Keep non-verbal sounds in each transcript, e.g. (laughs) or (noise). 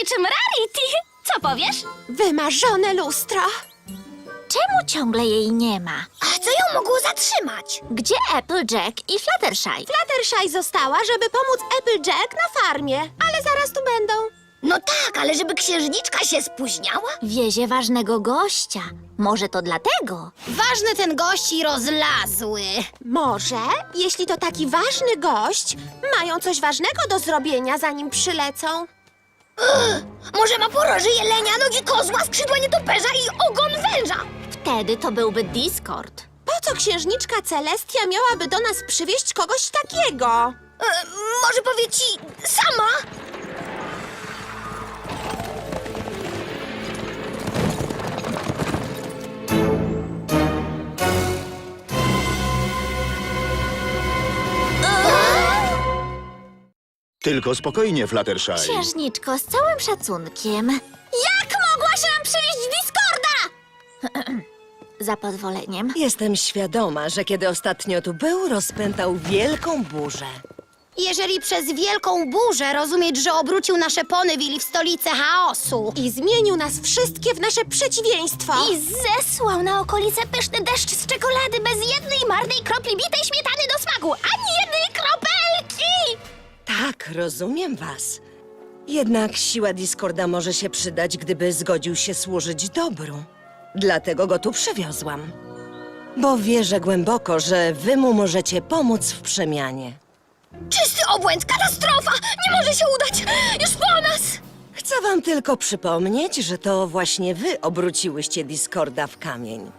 niczym Rarity. Co powiesz? Wymarzone lustro. Czemu ciągle jej nie ma? A co ją mogło zatrzymać? Gdzie Applejack i Fluttershy? Fluttershy została, żeby pomóc Applejack na farmie, ale zaraz tu będą. No tak, ale żeby księżniczka się spóźniała? Wiezie ważnego gościa. Może to dlatego? Ważny ten gość i rozlazły. Może, jeśli to taki ważny gość, mają coś ważnego do zrobienia, zanim przylecą. Może ma poroży jelenia, nogi kozła, skrzydła nietoperza i ogon węża. Wtedy to byłby Discord. Po co księżniczka Celestia miałaby do nas przywieźć kogoś takiego? E, może powie ci sama? Tylko spokojnie, Fluttershy. Księżniczko, z całym szacunkiem. Jak mogłaś nam przywieźć Discorda? (clears throat) Za pozwoleniem. Jestem świadoma, że kiedy ostatnio tu był, rozpętał wielką burzę. Jeżeli przez wielką burzę rozumieć, że obrócił nasze Ponyville w stolicę chaosu. I zmienił nas wszystkie w nasze przeciwieństwo. I zesłał na okolice pyszny deszcz z czekolady bez jednej marnej kropli bitej śmietany do smaku, ani jednej kropelki! Tak, rozumiem was. Jednak siła Discorda może się przydać, gdyby zgodził się służyć dobru. Dlatego go tu przywiozłam. Bo wierzę głęboko, że wy mu możecie pomóc w przemianie. Czysty obłęd, katastrofa! Nie może się udać! Już po nas! Chcę wam tylko przypomnieć, że to właśnie wy obróciłyście Discorda w kamień.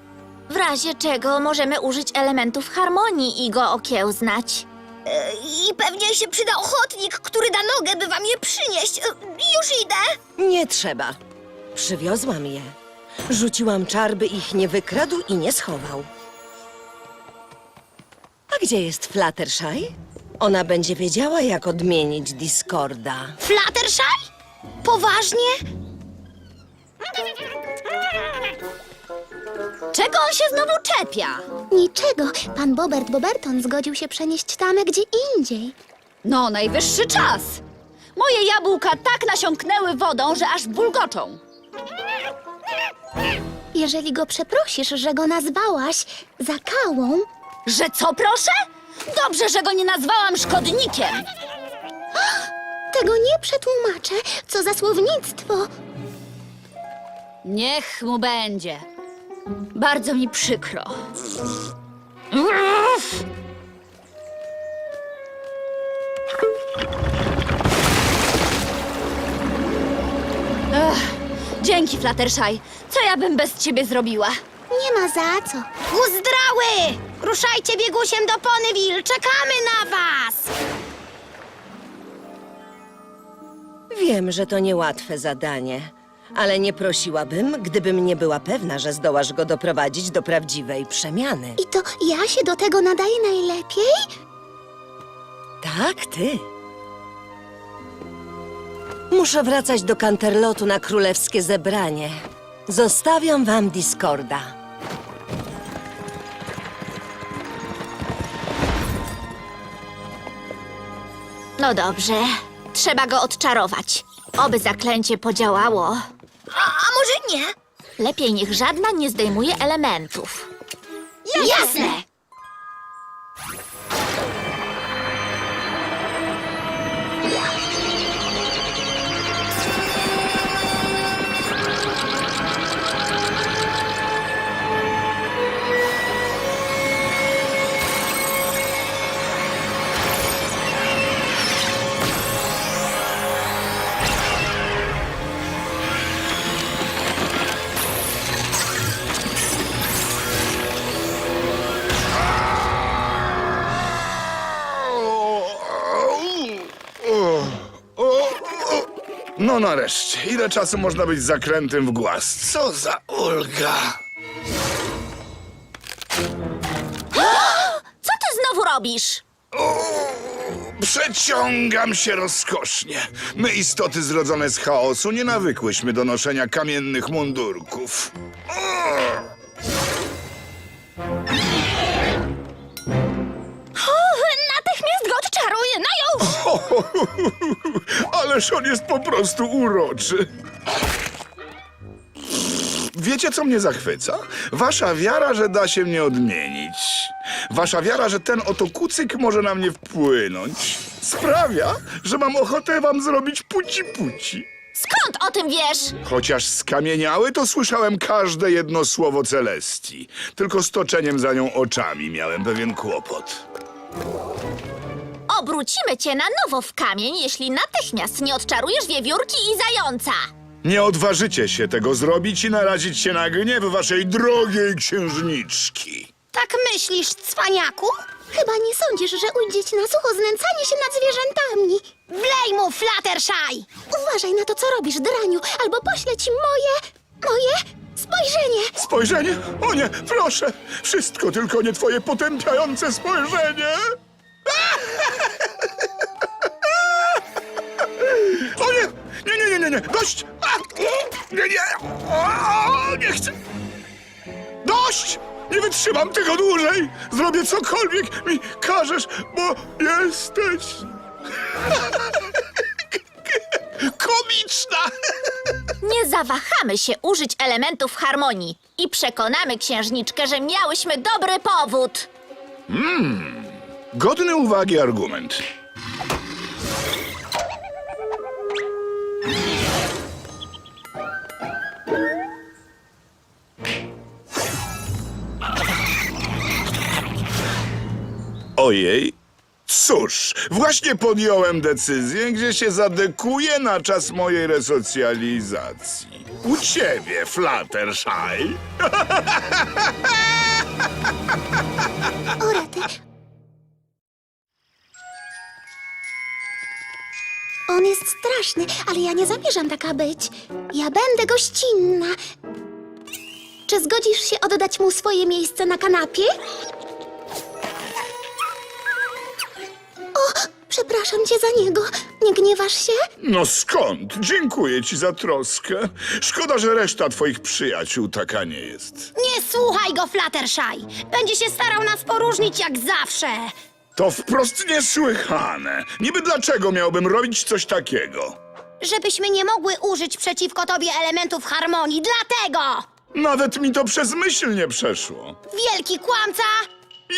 W razie czego możemy użyć elementów harmonii i go okiełznać. E, I pewnie się przyda ochotnik, który da nogę, by wam je przynieść. E, Już idę. Nie trzeba. Przywiozłam je. Rzuciłam czar, by ich nie wykradł i nie schował. A gdzie jest Fluttershy? Ona będzie wiedziała, jak odmienić Discorda. Fluttershy? Poważnie? Czego on się znowu czepia? Niczego. Pan Bobert Boberton zgodził się przenieść tamę gdzie indziej. No, najwyższy czas. Moje jabłka tak nasiąknęły wodą, że aż bulgoczą. Jeżeli go przeprosisz, że go nazwałaś zakałą, Że co, proszę? Dobrze, że go nie nazwałam szkodnikiem. tego nie przetłumaczę. Co za słownictwo. Niech mu będzie. Bardzo mi przykro. Ech, dzięki, Fluttershy. Co ja bym bez ciebie zrobiła? Nie ma za co. Uzdrały! Ruszajcie biegusiem do Ponyville! Czekamy na was! Wiem, że to niełatwe zadanie, ale nie prosiłabym, gdybym nie była pewna, że zdołasz go doprowadzić do prawdziwej przemiany. I to ja się do tego nadaję najlepiej? Tak, ty. Muszę wracać do Canterlotu na królewskie zebranie. Zostawiam wam Discorda. No dobrze, trzeba go odczarować. Oby zaklęcie podziałało. Może nie? Lepiej niech żadna nie zdejmuje elementów. Jasne! No nareszcie, ile czasu można być zakrętym w głaz? Co za ulga! (gasps) Co ty znowu robisz? Przeciągam się rozkosznie. My, istoty zrodzone z chaosu, nie nawykłyśmy do noszenia kamiennych mundurków. Ależ on jest po prostu uroczy. Wiecie, co mnie zachwyca? Wasza wiara, że da się mnie odmienić. Wasza wiara, że ten oto kucyk może na mnie wpłynąć. Sprawia, że mam ochotę wam zrobić puci-puci. Skąd o tym wiesz? Chociaż skamieniały, to słyszałem każde jedno słowo Celestii. Tylko z toczeniem za nią oczami miałem pewien kłopot. Obrócimy cię na nowo w kamień, jeśli natychmiast nie odczarujesz wiewiórki i zająca. Nie odważycie się tego zrobić i narazić się na gniew waszej drogiej księżniczki. Tak myślisz, cwaniaku? Chyba nie sądzisz, że ujdzie ci na sucho znęcanie się nad zwierzętami. Wlej mu, Fluttershy! Uważaj na to, co robisz, draniu, albo poślę ci moje... moje spojrzenie. Spojrzenie? O nie, proszę! Wszystko tylko nie twoje potępiające spojrzenie! (laughs) O nie! Nie, nie, nie, nie, nie! Dość! A! Nie, nie! O, nie chcę! Dość! Nie wytrzymam tego dłużej! Zrobię cokolwiek mi każesz, bo jesteś... (laughs) komiczna! Nie zawahamy się użyć elementów harmonii i przekonamy księżniczkę, że miałyśmy dobry powód. Godny uwagi argument. Ojej. Cóż, właśnie podjąłem decyzję, gdzie się zadekuję na czas mojej resocjalizacji. U ciebie, Fluttershy. (laughs) O. On jest straszny, ale ja nie zamierzam taka być. Ja będę gościnna. Czy zgodzisz się oddać mu swoje miejsce na kanapie? O, przepraszam cię za niego. Nie gniewasz się? No skąd? Dziękuję ci za troskę. Szkoda, że reszta twoich przyjaciół taka nie jest. Nie słuchaj go, Fluttershy! Będzie się starał nas poróżnić jak zawsze! To wprost niesłychane. Niby dlaczego miałbym robić coś takiego? Żebyśmy nie mogły użyć przeciwko tobie elementów harmonii, dlatego! Nawet mi to przez myśl nie przeszło. Wielki kłamca!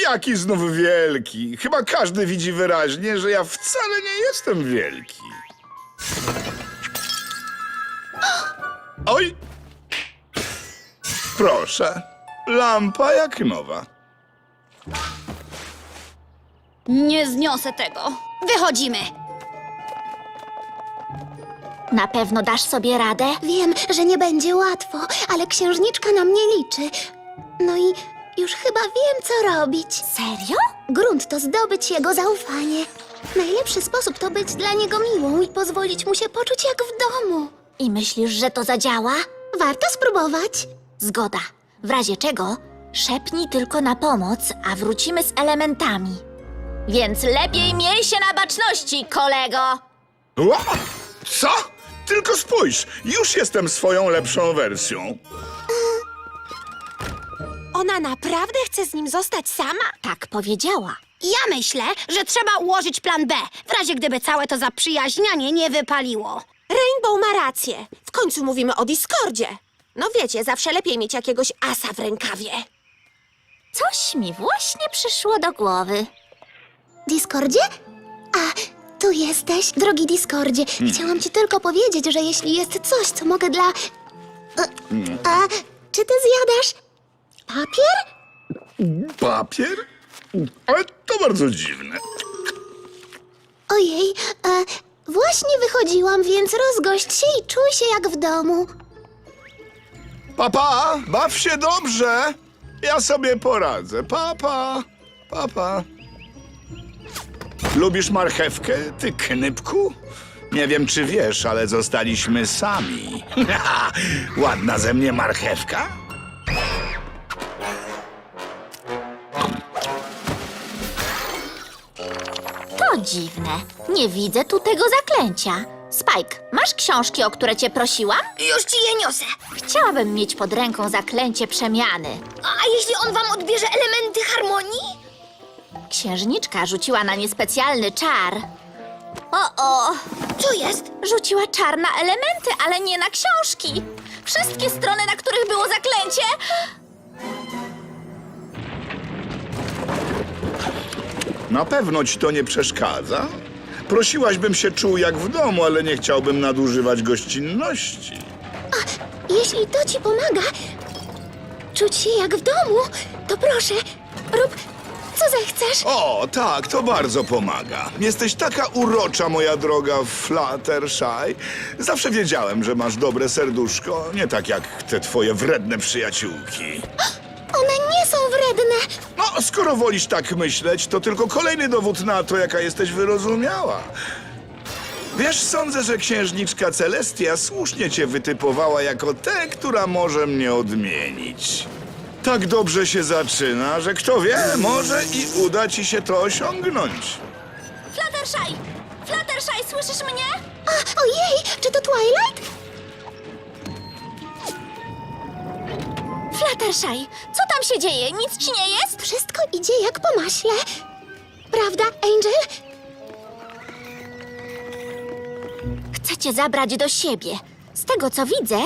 Jaki znów wielki? Chyba każdy widzi wyraźnie, że ja wcale nie jestem wielki. (gasps) Oj! Proszę. Lampa jak nowa. Nie zniosę tego. Wychodzimy! Na pewno dasz sobie radę? Wiem, że nie będzie łatwo, ale księżniczka na mnie liczy. No i już chyba wiem, co robić. Serio? Grunt to zdobyć jego zaufanie. Najlepszy sposób to być dla niego miłą i pozwolić mu się poczuć jak w domu. I myślisz, że to zadziała? Warto spróbować. Zgoda. W razie czego szepnij tylko na pomoc, a wrócimy z elementami. Więc lepiej miej się na baczności, kolego! Ła! Co? Tylko spójrz, już jestem swoją lepszą wersją. Ona naprawdę chce z nim zostać sama? Tak powiedziała. Ja myślę, że trzeba ułożyć plan B, w razie gdyby całe to zaprzyjaźnianie nie wypaliło. Rainbow ma rację. W końcu mówimy o Discordzie. No wiecie, zawsze lepiej mieć jakiegoś asa w rękawie. Coś mi właśnie przyszło do głowy. Discordzie? A, tu jesteś, drogi Discordzie. Chciałam ci tylko powiedzieć, że jeśli jest coś, co mogę dla... A, a czy ty zjadasz papier? Papier? Ale to bardzo dziwne. Ojej, e, właśnie wychodziłam, więc rozgość się i czuj się jak w domu. Papa, baw się dobrze. Ja sobie poradzę. Papa, papa. Lubisz marchewkę, ty knypku? Nie wiem, czy wiesz, ale zostaliśmy sami. (laughs) Ładna ze mnie marchewka? To dziwne. Nie widzę tu tego zaklęcia. Spike, masz książki, o które cię prosiłam? Już ci je niosę. Chciałabym mieć pod ręką zaklęcie przemiany. A jeśli on wam odbierze elementy harmonii? Księżniczka rzuciła na nie specjalny czar. O, o! Co jest? Rzuciła czar na elementy, ale nie na książki. Wszystkie strony, na których było zaklęcie. Na pewno ci to nie przeszkadza? Prosiłaś, bym się czuł jak w domu, ale nie chciałbym nadużywać gościnności. Jeśli to ci pomaga, czuć się jak w domu, to proszę, rób co zechcesz. O, tak, to bardzo pomaga. Jesteś taka urocza, moja droga Fluttershy. Zawsze wiedziałem, że masz dobre serduszko, nie tak jak te twoje wredne przyjaciółki. (gasps) One nie są wredne. No, skoro wolisz tak myśleć, to tylko kolejny dowód na to, jaka jesteś wyrozumiała. Wiesz, sądzę, że księżniczka Celestia słusznie cię wytypowała jako tę, która może mnie odmienić. Tak dobrze się zaczyna, że kto wie, może i uda ci się to osiągnąć. Fluttershy! Fluttershy, słyszysz mnie? A, ojej, czy to Twilight? Fluttershy, co tam się dzieje? Nic ci nie jest? Wszystko idzie jak po maśle. Prawda, Angel? Chcę cię zabrać do siebie. Z tego co widzę,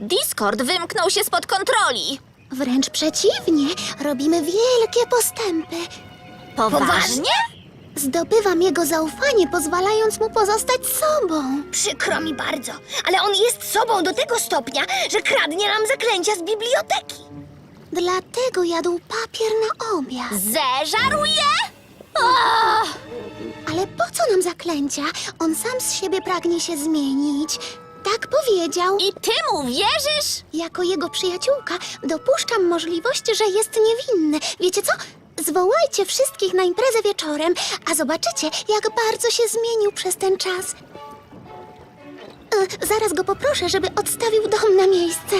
Discord wymknął się spod kontroli. Wręcz przeciwnie, robimy wielkie postępy. Poważnie? Zdobywam jego zaufanie, pozwalając mu pozostać sobą. Przykro mi bardzo, ale on jest sobą do tego stopnia, że kradnie nam zaklęcia z biblioteki. Dlatego jadł papier na obiad. Zeżaruje? Ale po co nam zaklęcia? On sam z siebie pragnie się zmienić. Tak powiedział. I ty mu wierzysz? Jako jego przyjaciółka dopuszczam możliwość, że jest niewinny. Wiecie co? Zwołajcie wszystkich na imprezę wieczorem, a zobaczycie, jak bardzo się zmienił przez ten czas. E, zaraz go poproszę, żeby odstawił dom na miejsce.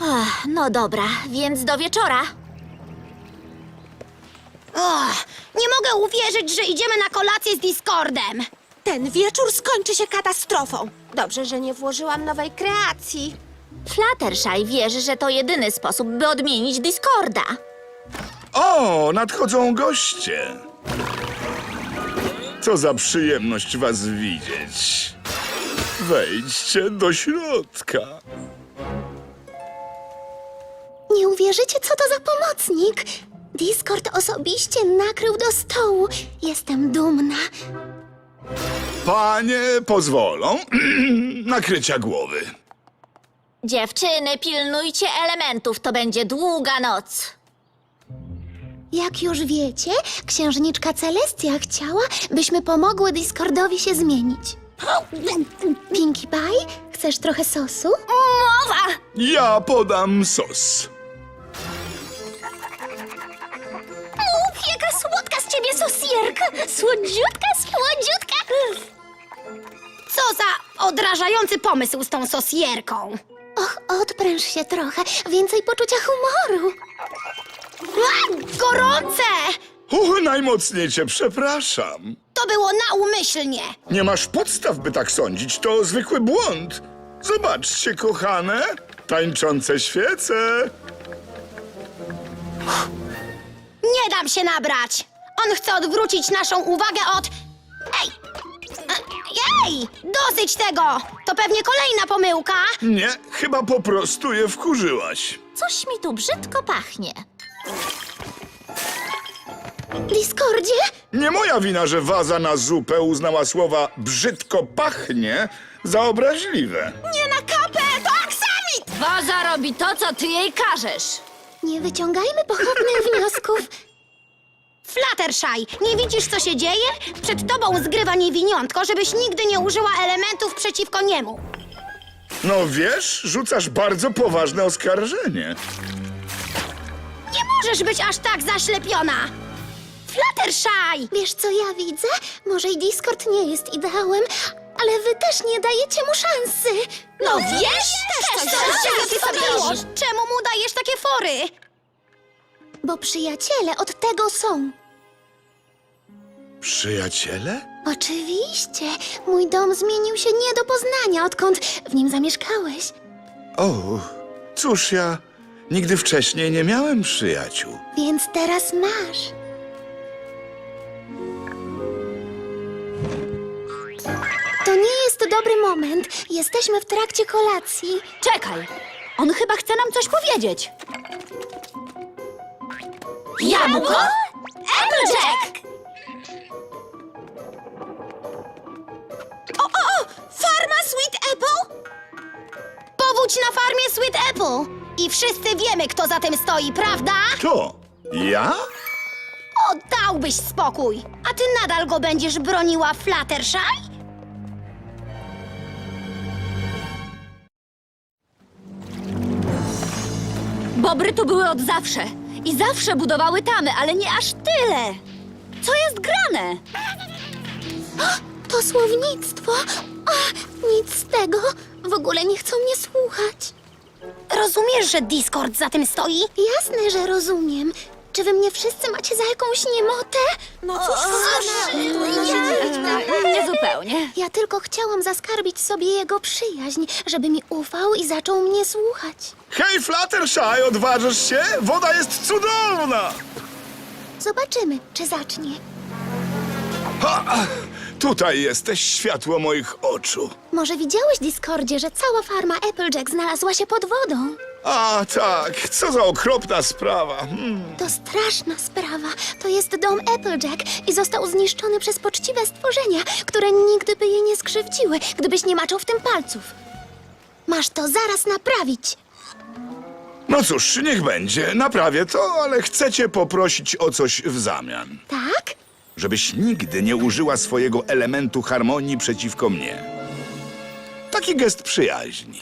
Ach, no dobra, więc do wieczora. Och, nie mogę uwierzyć, że idziemy na kolację z Discordem. Ten wieczór skończy się katastrofą. Dobrze, że nie włożyłam nowej kreacji. Fluttershy wierzy, że to jedyny sposób, by odmienić Discorda. O, nadchodzą goście. Co za przyjemność was widzieć. Wejdźcie do środka. Nie uwierzycie, co to za pomocnik. Discord osobiście nakrył do stołu. Jestem dumna. Panie pozwolą (clears throat) nakrycia głowy. Dziewczyny, pilnujcie elementów, to będzie długa noc. Jak już wiecie, księżniczka Celestia chciała, byśmy pomogły Discordowi się zmienić. Pinkie Pie, chcesz trochę sosu? Mowa! Ja podam sos. Sosierka! Słodziutka, słodziutka! Co za odrażający pomysł z tą sosjerką. Och, odpręż się trochę, więcej poczucia humoru. A, gorące! O, najmocniej cię przepraszam. To było naumyślnie. Nie masz podstaw, by tak sądzić. To zwykły błąd. Zobaczcie, kochane, tańczące świece. Nie dam się nabrać. On chce odwrócić naszą uwagę od... Ej! E, Ej! Dosyć tego! To pewnie kolejna pomyłka. Nie, chyba po prostu je wkurzyłaś. Coś mi tu brzydko pachnie. Discordzie? Nie moja wina, że waza na zupę uznała słowa brzydko pachnie za obraźliwe. Nie na kapę! To aksamit! Waza robi to, co ty jej każesz. Nie wyciągajmy pochopnych wniosków. Fluttershy, nie widzisz, co się dzieje? Przed tobą zgrywa niewiniątko, żebyś nigdy nie użyła elementów przeciwko niemu. No wiesz, rzucasz bardzo poważne oskarżenie. Nie możesz być aż tak zaślepiona! Fluttershy! Wiesz, co ja widzę? Może i Discord nie jest ideałem, ale wy też nie dajecie mu szansy. No wiesz, też coś, ty sobie robisz. Czemu mu dajesz takie fory? Bo przyjaciele od tego są. Przyjaciele? Oczywiście. Mój dom zmienił się nie do poznania, odkąd w nim zamieszkałeś. O, cóż ja nigdy wcześniej nie miałem przyjaciół. Więc teraz masz. dobry moment. Jesteśmy w trakcie kolacji. Czekaj, on chyba chce nam coś powiedzieć. Jabłko? Applejack! Powódź na farmie Sweet Apple! I wszyscy wiemy, kto za tym stoi, prawda? To ja? Oddałbyś spokój! A ty nadal go będziesz broniła Fluttershy? Bobry tu były od zawsze i zawsze budowały tamy, ale nie aż tyle. Co jest grane? To słownictwo. Nic z tego. W ogóle nie chcą mnie słuchać. Rozumiesz, że Discord za tym stoi? Jasne, że rozumiem. Czy wy mnie wszyscy macie za jakąś niemotę? No cóż, Nie zupełnie. Ja tylko chciałam zaskarbić sobie jego przyjaźń, żeby mi ufał i zaczął mnie słuchać. Hej, Fluttershy, odważysz się? Woda jest cudowna! Zobaczymy, czy zacznie. Ha! Tutaj jesteś światło moich oczu. Może widziałeś, Discordzie, że cała farma Applejack znalazła się pod wodą? A tak, co za okropna sprawa. Hmm. To straszna sprawa. To jest dom Applejack i został zniszczony przez poczciwe stworzenia, które nigdy by je nie skrzywdziły, gdybyś nie maczał w tym palców. Masz to zaraz naprawić. No cóż, niech będzie, naprawię to, ale chcę cię poprosić o coś w zamian. Tak? Żebyś nigdy nie użyła swojego elementu harmonii przeciwko mnie. Taki gest przyjaźni.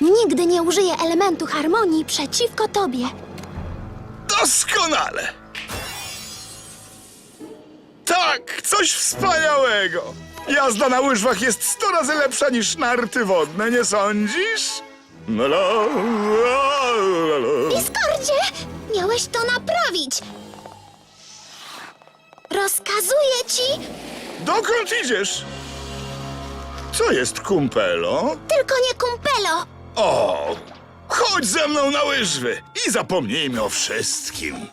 Nigdy nie użyję elementu harmonii przeciwko tobie. Doskonale! Tak, coś wspaniałego! Jazda na łyżwach jest sto razy lepsza niż narty wodne, nie sądzisz? No, lo, lo, lo. Discordzie! Miałeś to naprawić! Rozkazuję ci, Dokąd idziesz? Co jest, kumpelo? tylko nie kumpelo! O! Chodź ze mną na łyżwy i zapomnijmy o wszystkim.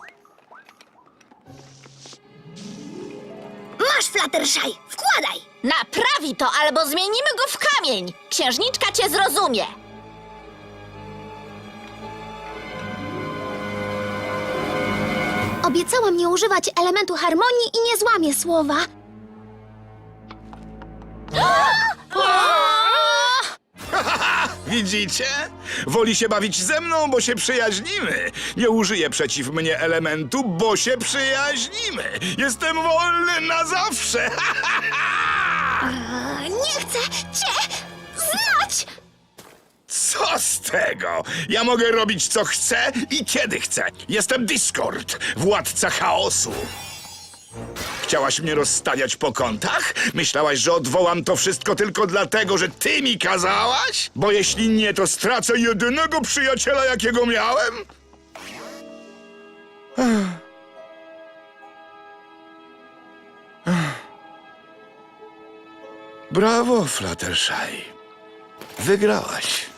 Masz Fluttershy! Wkładaj! Naprawi to, albo zmienimy go w kamień. Księżniczka cię zrozumie. Obiecałam nie używać elementu harmonii i nie złamię słowa. (laughs) Widzicie? Woli się bawić ze mną, bo się przyjaźnimy. Nie użyje przeciw mnie elementu, bo się przyjaźnimy. Jestem wolny na zawsze. (laughs) Nie chcę cię znać! Co z tego? Ja mogę robić co chcę i kiedy chcę. Jestem Discord, władca chaosu. Chciałaś mnie rozstawiać po kątach? Myślałaś, że odwołam to wszystko tylko dlatego, że ty mi kazałaś? Bo jeśli nie, to stracę jedynego przyjaciela, jakiego miałem? Brawo, Fluttershy. Wygrałaś.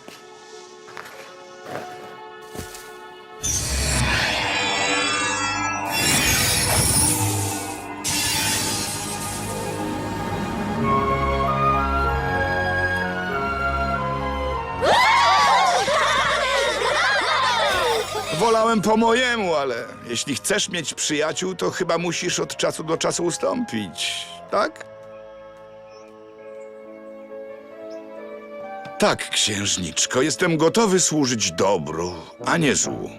Wolałem po mojemu, ale jeśli chcesz mieć przyjaciół, to chyba musisz od czasu do czasu ustąpić, tak? Tak, księżniczko, jestem gotowy służyć dobru, a nie złu.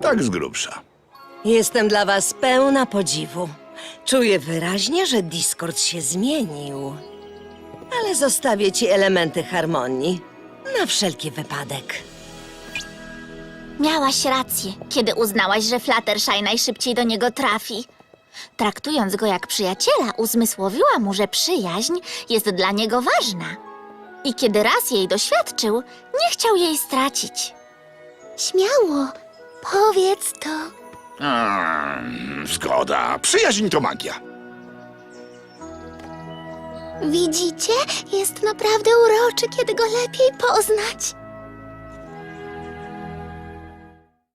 Tak z grubsza. Jestem dla was pełna podziwu. Czuję wyraźnie, że Discord się zmienił. Ale zostawię ci elementy harmonii. Na wszelki wypadek. Miałaś rację, kiedy uznałaś, że Fluttershy najszybciej do niego trafi. Traktując go jak przyjaciela, uzmysłowiła mu, że przyjaźń jest dla niego ważna. I kiedy raz jej doświadczył, nie chciał jej stracić. Śmiało, powiedz to. Mm, zgoda. Przyjaźń to magia. Widzicie? Jest naprawdę uroczy, kiedy go lepiej poznać.